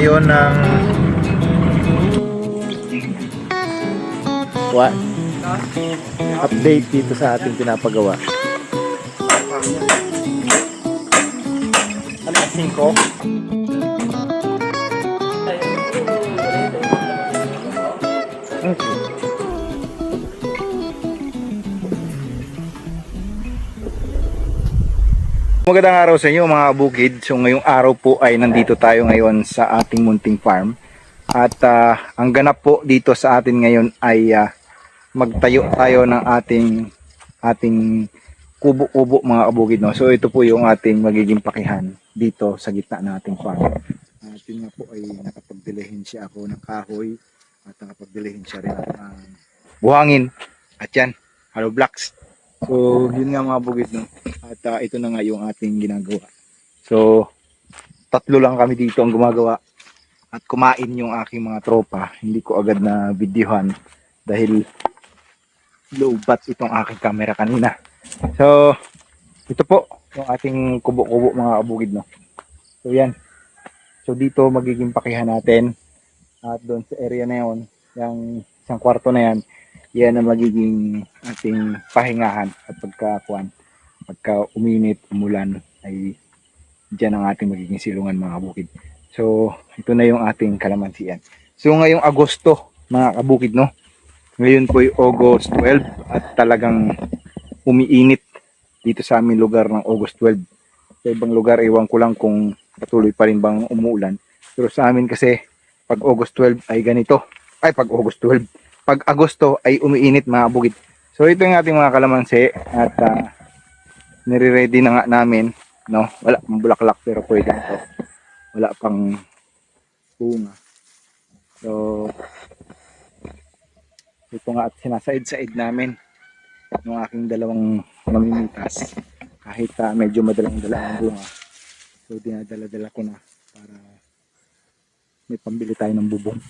ngayon ng what? Update dito sa ating pinapagawa. Alas 5. Magandang araw sa inyo mga bukid. So ngayong araw po ay nandito tayo ngayon sa ating munting farm. At ah, ang ganap po dito sa atin ngayon ay ah, magtayo tayo ng ating ating kubo-kubo mga kabukid. No? So ito po yung ating magiging pakihan dito sa gitna ng ating farm. At yun nga po ay nakapagdilehin siya ako ng kahoy at nakapagdilehin siya rin ng buhangin. At yan, hollow blocks. So yun nga mga bukid. No? At ah, ito na nga yung ating ginagawa. So, tatlo lang kami dito ang gumagawa. At kumain yung aking mga tropa. Hindi ko agad na videohan dahil low bat itong aking camera kanina. So, ito po yung ating kubo-kubo mga kabugid. No? So, yan. So, dito magiging pakihan natin. At doon sa area na yun, yung isang kwarto na yan, yan ang magiging ating pahingahan at pagkakuan pagka uminit, umulan, ay dyan ang ating magiging silungan mga kabukid. So, ito na yung ating kalamansian. So, ngayong Agosto, mga kabukid, no? Ngayon po ay August 12 at talagang umiinit dito sa aming lugar ng August 12. Sa ibang lugar, iwan ko lang kung patuloy pa rin bang umuulan. Pero sa amin kasi, pag August 12 ay ganito. Ay, pag August 12. Pag Agosto ay umiinit mga kabukid. So, ito yung ating mga kalamansi at ah, nire-ready na nga namin, no? Wala pang bulaklak pero pwede ito. Wala pang bunga. So, ito nga at sinasaid-said namin ng aking dalawang mamimitas. Kahit ah, medyo madalang-dala ang bunga. So, dinadala-dala ko na para may pambili tayo ng bubong.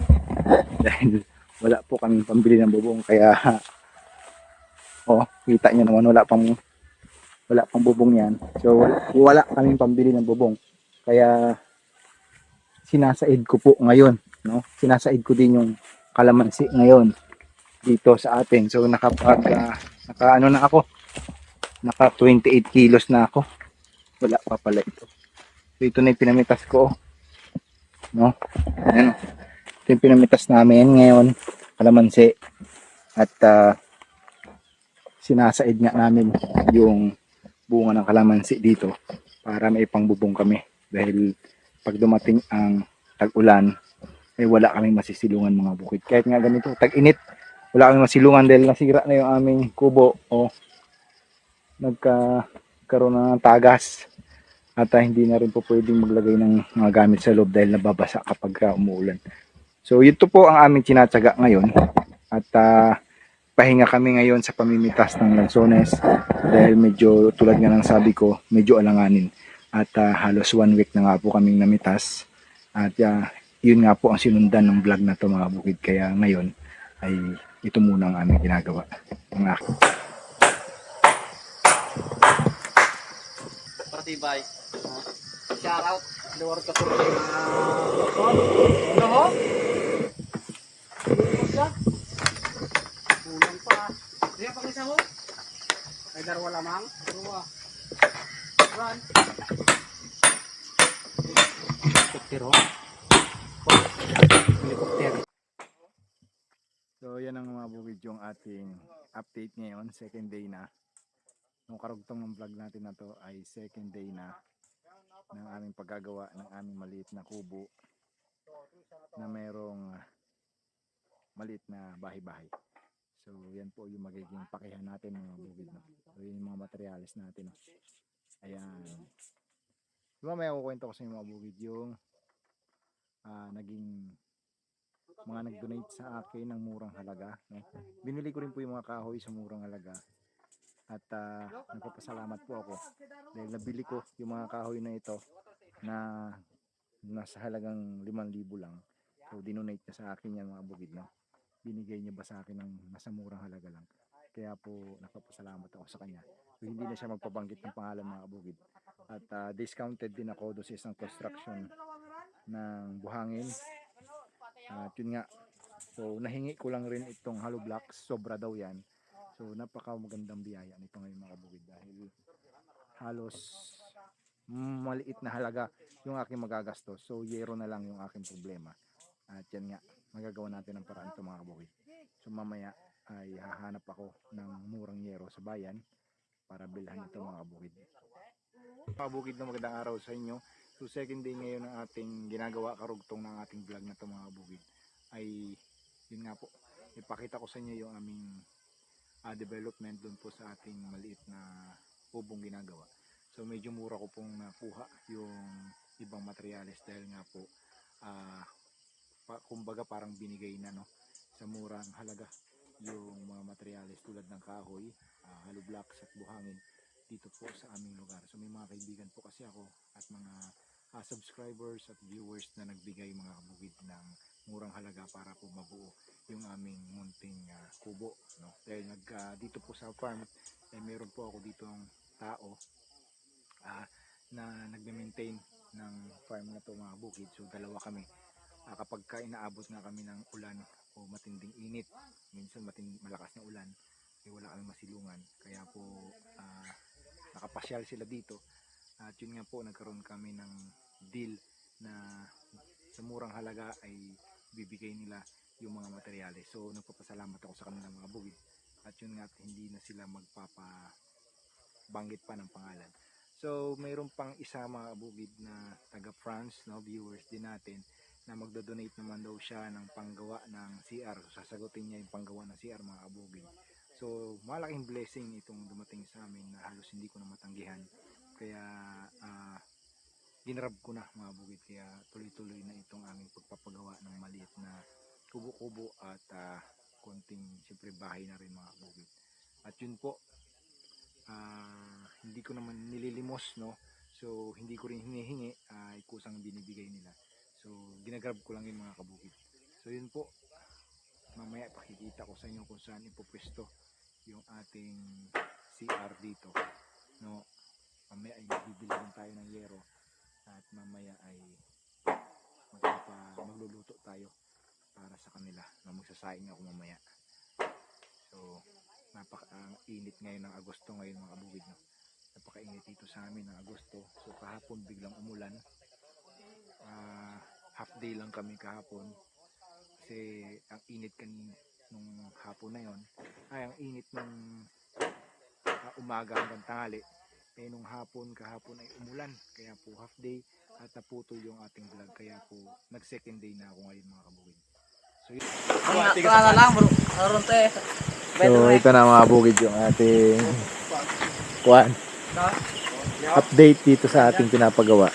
Dahil wala po kami pambili ng bubong kaya oh, kita nyo naman wala pang wala pang bubong yan. So wala, wala kaming pambili ng bubong. Kaya sinasaid ko po ngayon, no? Sinasaid ko din yung kalamansi ngayon dito sa atin. So nakapag ah, naka ano na ako? Naka 28 kilos na ako. Wala pa pala ito. So ito na yung pinamitas ko. oh. No? Ayan. Ito yung pinamitas namin ngayon. Kalamansi. At ah, sinasaid nga namin yung bunga ng kalamansi dito para may pangbubong kami dahil pag dumating ang tag-ulan ay wala kaming masisilungan mga bukid kahit nga ganito tag-init wala kaming masilungan dahil nasira na yung aming kubo o nagkaroon na ng tagas at ah, hindi na rin po pwedeng maglagay ng mga gamit sa loob dahil nababasa kapag ah, umuulan so ito po ang aming tinatsaga ngayon at ah, pahinga kami ngayon sa pamimitas ng lansones dahil medyo tulad nga ng sabi ko medyo alanganin at ah, halos one week na nga po kaming namitas at ah, yun nga po ang sinundan ng vlog na to mga bukid kaya ngayon ay ito muna ang aming ginagawa ang aking Partibay. Shout out. Luar ka po sa mga doktor. Ano ho? Kulang siya. Kulang pa. Diya pang isa ho? Ay darwa lamang. Darwa. Run. Helikopter ho? Helikopter. So yan ang mga bukid yung ating update ngayon, second day na. Nung karugtong ng vlog natin na to ay second day na ng aming paggagawa ng aming maliit na kubo na merong maliit na bahay-bahay. So yan po yung magiging pakihan natin mga bukid. No? So yun yung mga materials natin. No? Ayan. May kukwento ko sa inyo mga bukid yung ah, naging mga nag-donate sa akin ng murang halaga. No? Binili ko rin po yung mga kahoy sa murang halaga. At ah, nagpapasalamat po ako dahil nabili ko yung mga kahoy na ito na nasa halagang 5,000 lang. So dinonate niya sa akin yan mga bukid. No? Binigay niya ba sa akin ng nasa murang halaga lang. Kaya po nagpapasalamat ako sa kanya. So hindi na siya magpabanggit ng pangalan mga bukid. At ah, discounted din ako doon sa isang construction ng buhangin. At yun nga. So nahingi ko lang rin itong hollow blocks. Sobra daw yan. So napaka magandang biyaya nito ngayon mga kabukid dahil halos maliit na halaga yung aking magagastos. So yero na lang yung aking problema. At yan nga, magagawa natin ng paraan ito mga kabukid. So mamaya ay hahanap ako ng murang yero sa bayan para bilhan ito mga kabukid. Mga bukid na magandang araw sa inyo. So second day ngayon ng ating ginagawa karugtong ng ating vlog na ito mga bukid ay yun nga po ipakita ko sa inyo yung aming ah, development doon po sa ating maliit na ubong ginagawa. So medyo mura ko pong nakuha yung ibang materyales dahil nga po ah, pa, kumbaga parang binigay na no sa murang halaga yung mga materyales tulad ng kahoy, ah, hollow blocks at buhangin dito po sa aming lugar. So may mga kaibigan po kasi ako at mga ah, subscribers at viewers na nagbigay mga kabugid ng murang halaga para po mabuo yung aming munting ah, kubo. No? Dahil nag, ah, dito po sa farm, eh, meron po ako dito ng tao ah, na nagme-maintain ng farm na to mga bukid. So dalawa kami. Ah, kapag ka inaabot na kami ng ulan o matinding init, minsan matin malakas na ulan, eh, wala kami masilungan. Kaya po ah, nakapasyal sila dito. At yun nga po, nagkaroon kami ng deal na sa murang halaga ay bibigay nila yung mga materyales. So nagpapasalamat ako sa kanila mga bugid. At yun nga, hindi na sila magpapa banggit pa ng pangalan. So mayroon pang isa mga bugid na taga France, no, viewers din natin na magdo-donate naman daw siya ng panggawa ng CR. Sasagutin niya yung panggawa ng CR mga kabugid. So, malaking blessing itong dumating sa amin na halos hindi ko na matanggihan. Kaya, ah, ginrab ko na mga bukid. Kaya tuloy-tuloy na itong aming pagpapagawa ng maliit na kubo-kubo at ah, konting siyempre bahay na rin mga bukid. At yun po, ah, hindi ko naman nililimos, no? So, hindi ko rin hinihingi, ay kusang binibigay nila. So, ginagrab ko lang yung mga kabukid. So, yun po, mamaya pakikita ko sa inyo kung saan ipopwesto yung ating CR dito. No? Mamaya ay bibili din tayo ng yero at mamaya ay magpapa, magluluto tayo para sa kanila. No magsasaing ako mamaya. So napaka ang init ngayon ng Agosto ngayon mga kabukid no? Napakainit dito sa amin ng Agosto. So kahapon biglang umulan. Ah, half day lang kami kahapon. Kasi ang init kanina nung hapon na yon ay ang init nung ah, umaga hanggang tanghali. Eh nung hapon kahapon ay umulan. Kaya po half day at naputol yung ating vlog. Kaya po nag second day na ako ngayon mga kabukid. So yun. Wala lang, bro. Naroon to eh. So ito na mga bukid yung ating kuan update dito sa ating pinapagawa.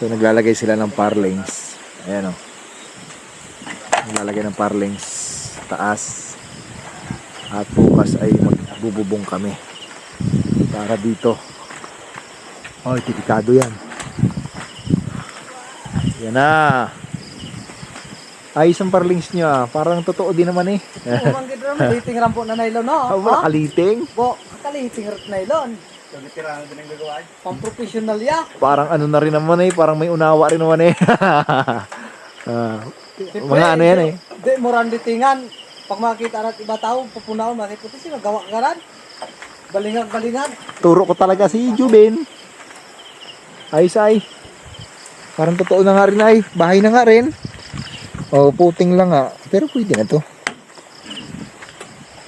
So naglalagay sila ng parlings. Ayan o. Naglalagay ng parlings taas. At bukas ay magbububong kami. Para dito. Oh, titikado yan. Yan na. Ayos ang parlings nyo ah. Parang totoo din naman eh. Umang gid ram, liting ram po na nylon no. Oh, wala kaliting. Po, kaliting ram nylon. Pang professional ya. parang ano na rin naman eh, parang may unawa rin naman eh. Ah, mga ano yan eh. Di mo ran litingan. Pag makita na't iba tao, pupunaw, makiputi sila, gawa ka ran. Balingag, balingag. Turo ko talaga si Jubin. Ayos ay. Parang totoo na nga rin ay. Bahay na nga rin. Oh, puting lang nga. Pero pwede na to.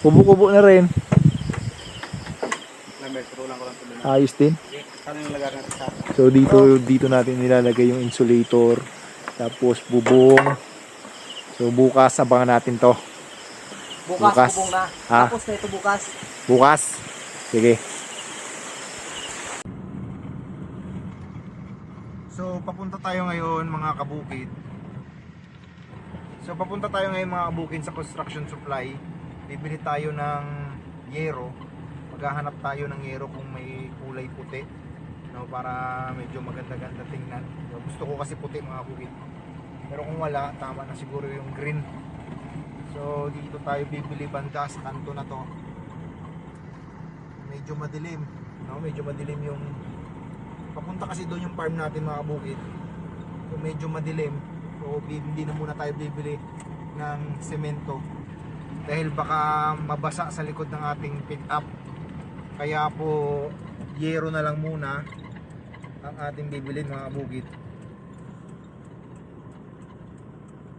Kubo-kubo na rin. Ayos din. So dito dito natin nilalagay yung insulator. Tapos bubong. So bukas abangan natin to. Bukas, Bukas. bubong na. Ha? Tapos na ito bukas. Bukas. Sige. So, papunta tayo ngayon mga kabukid. So, papunta tayo ngayon mga kabukid sa construction supply. Bibili tayo ng yero. Maghahanap tayo ng yero kung may kulay puti. No, para medyo maganda-ganda tingnan. So, gusto ko kasi puti mga kabukid. Pero kung wala, tama na siguro yung green. So, dito tayo bibili banda sa kanto na to medyo madilim no medyo madilim yung papunta kasi doon yung farm natin mga bukid So medyo madilim. So hindi na muna tayo bibili ng semento dahil baka mabasa sa likod ng ating pick up. Kaya po yero na lang muna ang ating bibilin mga bugid.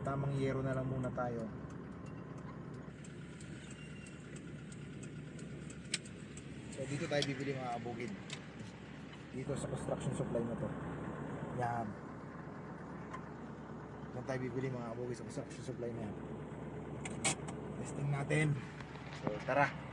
Tamang yero na lang muna tayo. So dito tayo bibili mga bugid. Dito sa construction supply na to. Yan. Yan tayo bibili mga bugid sa construction supply na yan. Testing natin. So tara.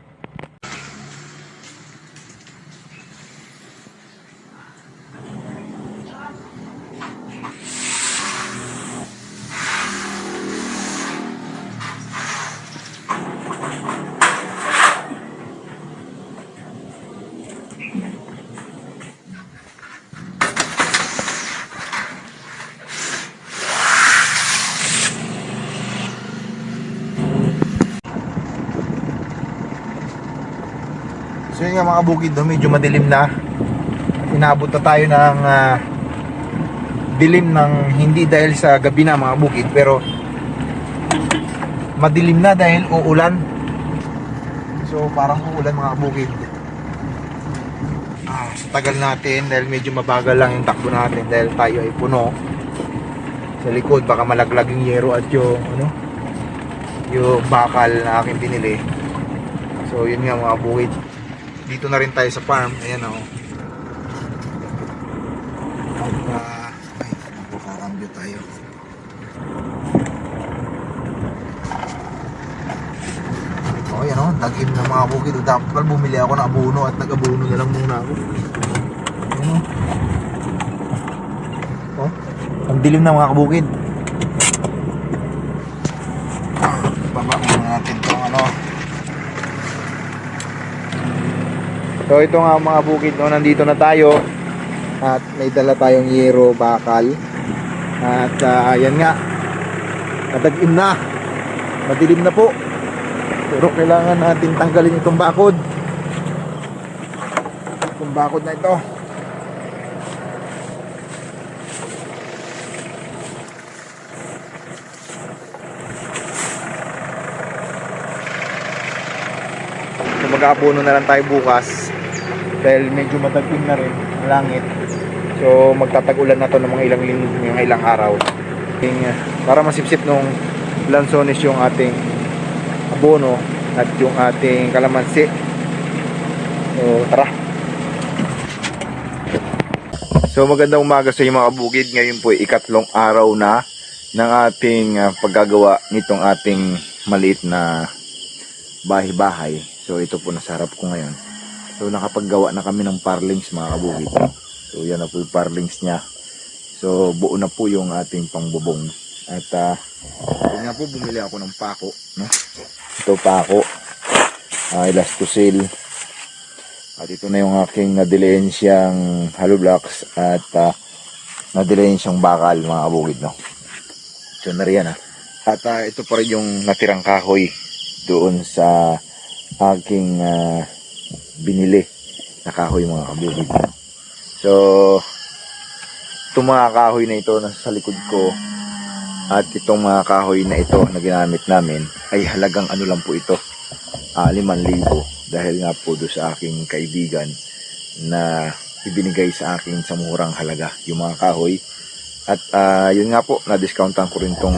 Mga bukid, no, medyo madilim na. Inabot na tayo ng ah, dilim ng hindi dahil sa gabi na mga bukid, pero madilim na dahil uulan. So parang uulan mga bukid. Ah, sa tagal natin dahil medyo mabagal lang yung takbo natin dahil tayo ay puno. Sa likod baka malaglag yung yero at yung ano yung bakal na aking binili. So yun nga mga bukid dito na rin tayo sa farm. Ayan. At, ah, ay, naku, kakambyo tayo. Oh, yan oh, nag-im ng mga bukid. Dapat pala bumili ako ng abono at nag-abono na lang muna ako. Ayan oh. Oh, ang dilim na mga kabukid. Ah, baba muna natin itong ano. So ito nga mga bukid no, nandito na tayo. At may dala tayong yero bakal. At ah, ayan nga. Natag-in na. Madilim na po. Pero kailangan natin tanggalin itong bakod. Itong bakod na ito. So mag-aabono na lang tayo bukas dahil medyo matagping na rin ang langit. So magtatag-ulan na to ng mga ilang linggo, mga ilang araw. Para masipsip nung lansones yung ating abono at yung ating kalamansi. So tara. So magandang umaga sa inyo mga bukid. Ngayon po ikatlong araw na ng ating uh, paggagawa nitong ating maliit na bahay-bahay. So ito po nasa harap ko ngayon. So nakapaggawa na kami ng parlings mga kabukid. So yan na po yung parlings niya. So buo na po yung ating pangbubong. At uh, yun nga po bumili ako ng pako. No? Ito pako. Uh, elastosil. At ito na yung aking nadilensyang hollow blocks at uh, nadilensyang bakal mga kabukid. No? So nariyan ha. At ah, ito pa rin yung natirang kahoy doon sa aking ah, binili na kahoy mga kabukid. So, itong mga kahoy na ito nasa likod ko at itong mga kahoy na ito na ginamit namin ay halagang ano lang po ito, uh, 5,000 dahil nga po doon sa aking kaibigan na ibinigay sa akin sa murang halaga yung mga kahoy at ah, yun nga po na-discountan ko rin tong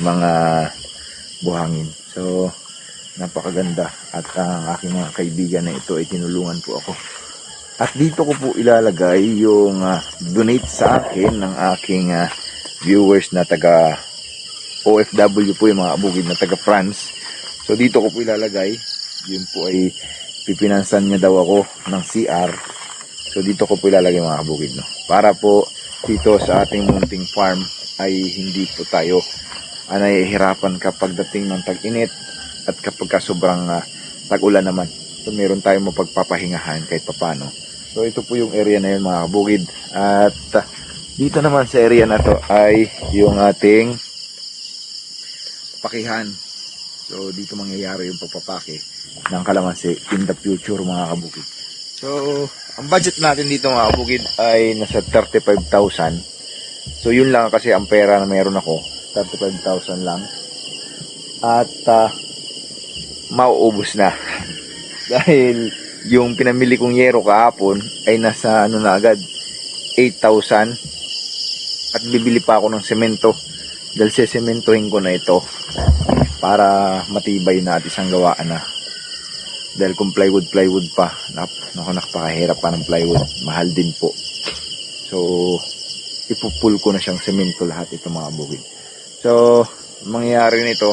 mga buhangin so napakaganda. At ang aking mga kaibigan na ito ay tinulungan po ako. At dito ko po ilalagay yung ah, donate sa akin ng aking ah, viewers na taga OFW po yung mga abugid na taga France. So dito ko po ilalagay. Yun po ay pipinansan niya daw ako ng CR so dito ko po ilalagay mga kabukid no? para po dito sa ating munting farm ay hindi po tayo ah, nahihirapan kapag dating ng tag-init at kapag ka sobrang ah, tag-ulan naman. So meron tayong mapagpapahingahan kahit papano. So ito po yung area na yun mga kabukid. At ah, dito naman sa area na to ay yung ating pakihan. So dito mangyayari yung pagpapake ng kalamansi in the future mga kabukid. So ang budget natin dito mga kabukid ay nasa 35,000 So yun lang kasi ang pera na meron ako, 35,000 lang. At ah, mauubos na. Dahil yung pinamili kong yero kahapon ay nasa ano na agad, 8,000. At bibili pa ako ng semento. Dahil sesementohin ko na ito para matibay na at isang gawaan na. Dahil kung plywood, plywood pa. Nap, naku, nakapakahirap pa ng plywood. Mahal din po. So, ipupul ko na siyang semento lahat ito mga bukid. So, mangyayari nito,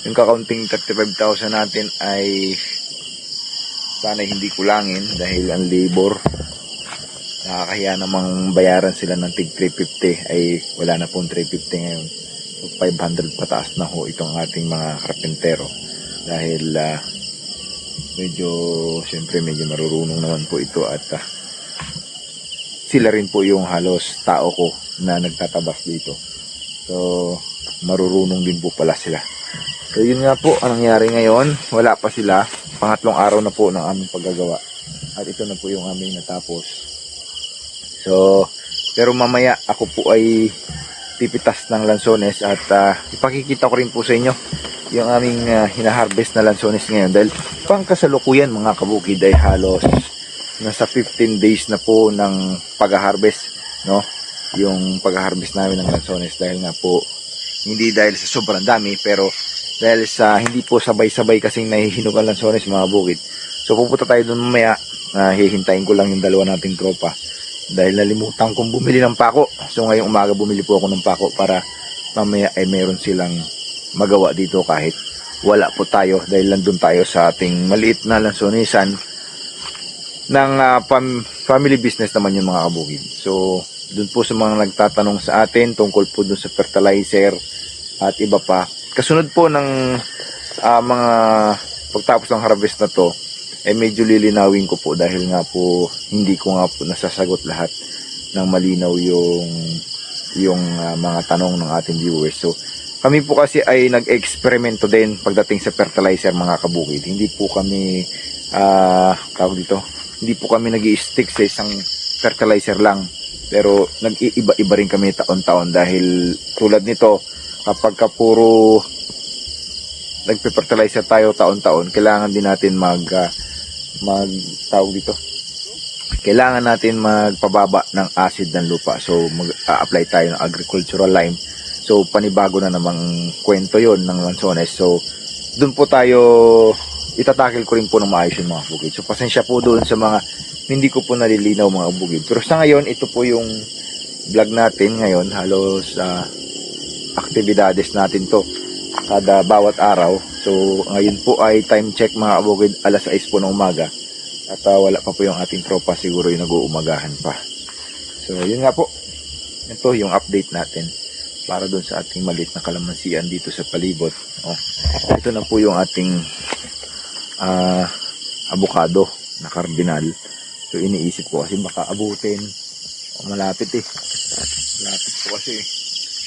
yung kakaunting 35,000 natin ay sana hindi kulangin dahil ang labor. Nakakahiya namang bayaran sila ng tig 350 ay wala na pong 350 ngayon. So 500 pataas na ho itong ating mga karpentero. Dahil ah, medyo siyempre medyo marurunong naman po ito at ah, sila rin po yung halos tao ko na nagtatabas dito. So marurunong din po pala sila so yun nga po ang nangyari ngayon. Wala pa sila. Pangatlong araw na po ng aming paggagawa. At ito na po yung aming natapos. So, pero mamaya ako po ay pipitas ng lansones at ah, ipakikita ko rin po sa inyo yung aming ah, hinaharvest na lansones ngayon. Dahil pang kasalukuyan mga kabukid ay halos nasa 15 days na po ng pag-harvest no? Yung pag-harvest namin ng lansones dahil nga po hindi dahil sa sobrang dami pero dahil sa hindi po sabay-sabay kasing nahihinog ang lansones mga bukid so pupunta tayo doon mamaya na hihintayin ko lang yung dalawa nating tropa dahil nalimutan kong bumili ng pako. So ngayong umaga bumili po ako ng pako para mamaya ay meron silang magawa dito kahit wala po tayo dahil nandun tayo sa ating maliit na lansonisan ng ah, pam- family business naman yung mga kabukid. So dun po sa mga nagtatanong sa atin tungkol po dun sa fertilizer at iba pa. Kasunod po ng ah, mga pagtapos ng harvest na to, eh medyo lilinawin ko po dahil nga po hindi ko nga po nasasagot lahat ng malinaw yung yung ah, mga tanong ng ating viewers. So kami po kasi ay nag-eksperimento din pagdating sa fertilizer mga kabukid. Hindi po kami ah tawag dito, hindi po kami nag stick sa isang fertilizer lang. Pero nag-iiba-iba rin kami taon-taon dahil tulad nito kapag ka puro nagpe-fertilizer tayo taon-taon, kailangan din natin mag ah, mag tawag dito. Kailangan natin magpababa ng acid ng lupa. So mag-apply tayo ng agricultural lime. So panibago na namang kwento 'yon ng lansones. So doon po tayo itatakil ko rin po ng maayos yung mga bukid. So pasensya po doon sa mga hindi ko po nalilinaw mga bukid. Pero sa ngayon, ito po yung vlog natin ngayon. Halos ah, aktibidades natin to kada bawat araw. So, ngayon po ay time check mga kabukid, alas 6 po ng umaga. At ah, wala pa po yung ating tropa, siguro yung nag-uumagahan pa. So, yun nga po. Ito yung update natin para doon sa ating maliit na kalamansian dito sa palibot. Oh, ito na po yung ating ah avocado na kardinal. So, iniisip ko kasi baka abutin. O, malapit eh. Malapit po kasi.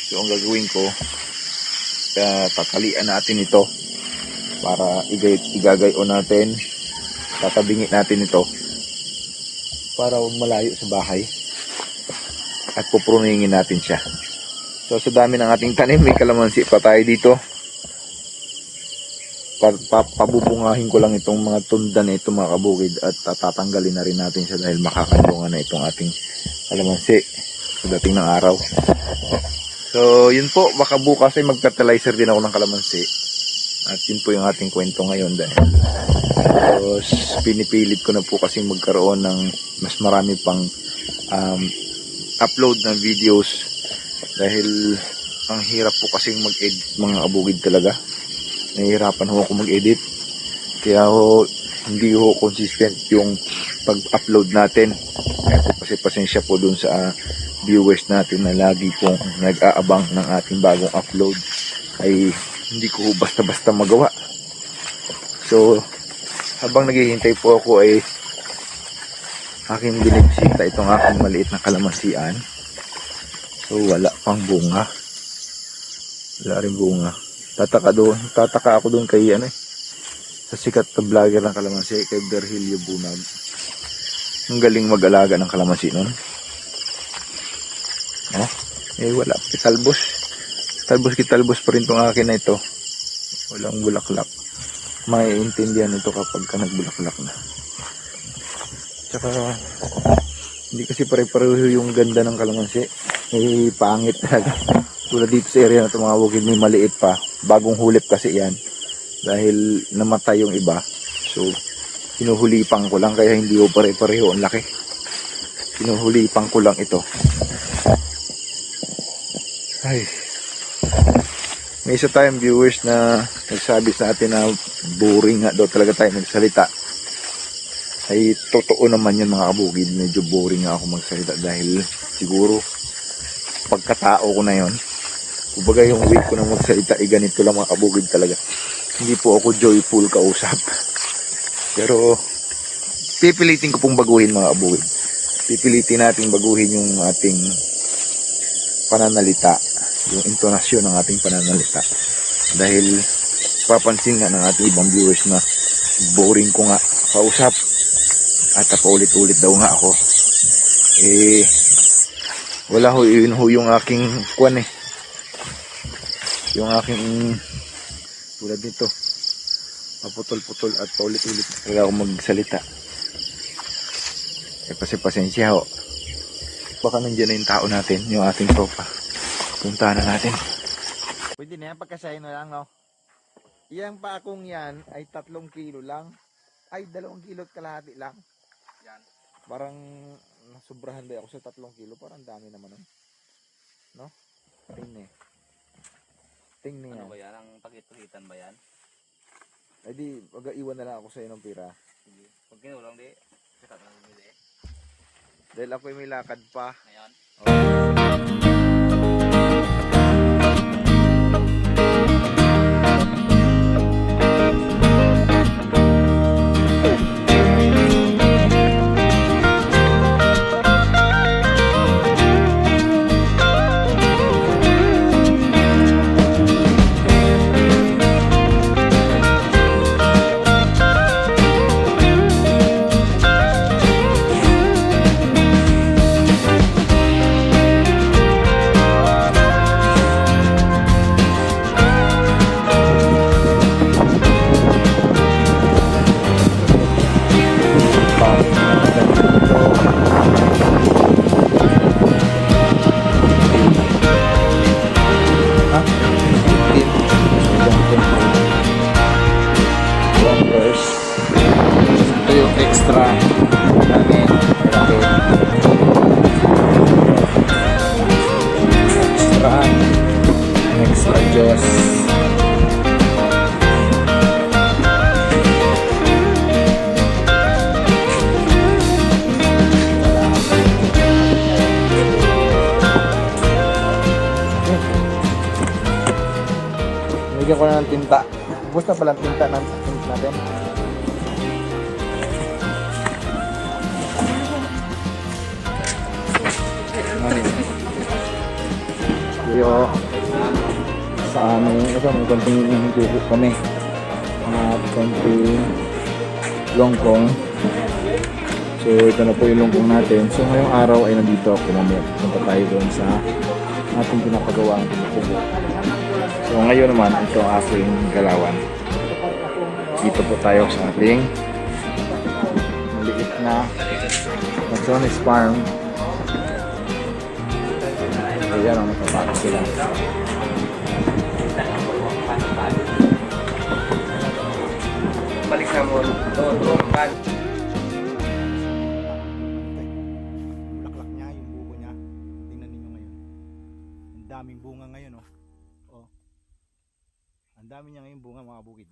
So, ang gagawin ko, uh, tatalian natin ito para igay, igagayon natin tatabingit natin ito para malayo sa bahay at pupruningin natin siya so sa dami ng ating tanim may kalamansi pa tayo dito pabubungahin ko lang itong mga tunda na ito mga kabukid at tatanggalin na rin natin siya dahil makakandungan na itong ating kalamansi sa dating ng araw So, yun po, baka bukas ay mag-fertilizer din ako ng kalamansi. At yun po yung ating kwento ngayon dahil tapos pinipilit ko na po kasi magkaroon ng mas marami pang um, upload ng videos dahil ang hirap po kasing mag-edit mga abugid talaga. Nahihirapan ho ako mag-edit. Kaya ho, hindi ho consistent yung pag-upload natin. Kaya po kasi pasensya po dun sa ah, viewers natin na lagi pong nag-aabang ng ating bagong upload ay hindi ko basta-basta magawa. So, habang naghihintay po ako ay aking binibisita itong aking maliit na kalamansian. So, wala pang bunga. Wala rin bunga. Tataka doon, tataka ako doon kay ano eh, sa sikat na vlogger ng kalamansi, kay Berhilio Bunag. Ang galing mag-alaga ng kalamansi nun. Oh, Eh wala, kitalbos. Talbos kitalbos pa rin tong akin na ito. Walang bulaklak. Maiintindihan ito kapag ka nagbulaklak na. Tsaka, hindi kasi pare-pareho yung ganda ng kalamansi. Eh, pangit talaga. Tulad dito sa area na ito mga bukid, may maliit pa. Bagong hulip kasi yan. Dahil namatay yung iba. So, hinuhulipan ko lang kaya hindi ko pare-pareho. Ang laki. Hinuhulipan ko lang ito. Ay. May isa tayong viewers na nagsabi sa atin na boring nga daw talaga tayo magsalita. Ay totoo naman yun mga kabukid. Medyo boring nga ako magsalita dahil siguro pagkatao ko na yon. Kumbaga yung way ko na magsalita ay ganito lang mga kabukid talaga. Hindi po ako joyful kausap. Pero pipilitin ko pong baguhin mga kabukid. Pipilitin natin baguhin yung ating pananalita yung intonasyon ng ating pananalita. Dahil papansin nga ng ating ibang viewers na boring ko nga kausap at paulit-ulit daw nga ako. Eh, wala ho, yun ho yung aking kwan eh. Yung aking tulad nito. Paputol-putol at paulit-ulit talaga ako magsalita. Eh, kasi pasensya ho. Baka nandiyan na yung tao natin, yung ating tropa. Puntahan na natin. Pwede na yan, pagkasahin na lang, no? Iyang pakong yan ay tatlong kilo lang. Ay, dalawang kilo at kalahati lang. Yan. Parang nasubrahan ba ako sa tatlong kilo? Parang dami naman, no? No? Tingnan eh. Tingnan Ano ba yan? Ang pagituhitan ba yan? Ay di, wag iwan na lang ako sa iyo ng pira. Sige. Pag kinulang di, sikat na bumili. Dahil ako may lakad pa. Ngayon, Ha? Extra konting buko kami. At konting longkong. So, ito na po yung longkong natin. So, ngayong araw ay nandito ako mamaya. Punta tayo doon sa ating pinapagawang tumutubo. So ngayon naman, ito ang aking galawan. Dito po tayo sa ating maliit na Machones Farm. So yan ang nakapasok sila. Balik na mo. Doon, kan. Bulaklak niya, yung buko niya. Tingnan ninyo ngayon. Ang daming bunga ngayon, oh. oh. Ang dami niya ngayon bunga mga bukid.